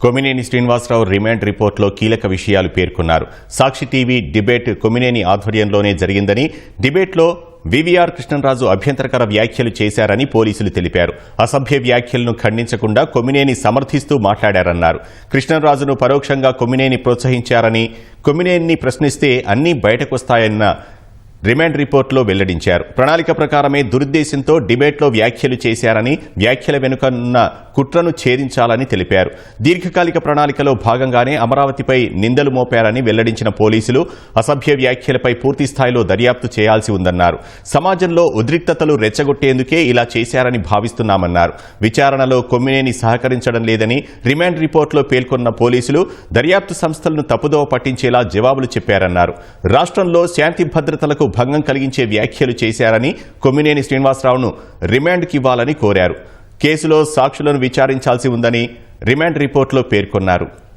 Kommineni Srinivasarao remand రిపోర్టులో కీలక విషయాలు పేర్కొన్నారు. సాక్షి టీవీ డిబేట్ కొమినేని ఆధ్వర్యంలోనే జరిగిందని డిబేట్లో వివిఆర్ కృష్ణరాజు అభ్యంతరకర వ్యాఖ్యలు చేశారని పోలీసులు తెలిపారు. అసభ్య వ్యాఖ్యలను ఖండించకుండా కొమినేని సమర్థిస్తూ మాట్లాడారన్నారు. కృష్ణరాజును పరోక్షంగా కొమినేని ప్రోత్సహించారని కొమినేని ప్రశ్నిస్తే అన్నీ బయటకొస్తాయన్న రిమాండ్ రిపోర్టులో వెల్లడించారు. ప్రణాళిక ప్రకారమే దురుద్దేశంతో డిబేట్లో వ్యాఖ్యలు చేశారని వ్యాఖ్యల వెనుకన్న కుట్రను ఛేదించాలని తెలిపారు. దీర్ఘకాలిక ప్రణాళికలో భాగంగానే అమరావతిపై నిందలు మోపారని వెల్లడించిన పోలీసులు అసభ్య వ్యాఖ్యలపై పూర్తి స్థాయిలో దర్యాప్తు చేయాల్సి ఉందన్నారు. సమాజంలో ఉద్రిక్తతలు రెచ్చగొట్టేందుకే ఇలా చేశారని భావిస్తున్నామన్నారు. విచారణలో కొమ్మినేని సహకరించడం లేదని రిమాండ్ రిపోర్టులో పేర్కొన్న పోలీసులు దర్యాప్తు సంస్థలను తప్పుదోవ పట్టించేలా జవాబులు చెప్పారన్నారు. రాష్ట్రంలో శాంతి భద్రతలకు భంగం కలిగించే వ్యాఖ్యలు చేశారని కొమ్మినేని శ్రీనివాసరావును రిమాండ్కి ఇవ్వాలని కోరారు. కేసులో సాక్షులను విచారించాల్సి ఉందని రిమాండ్ రిపోర్టులో పేర్కొన్నారు.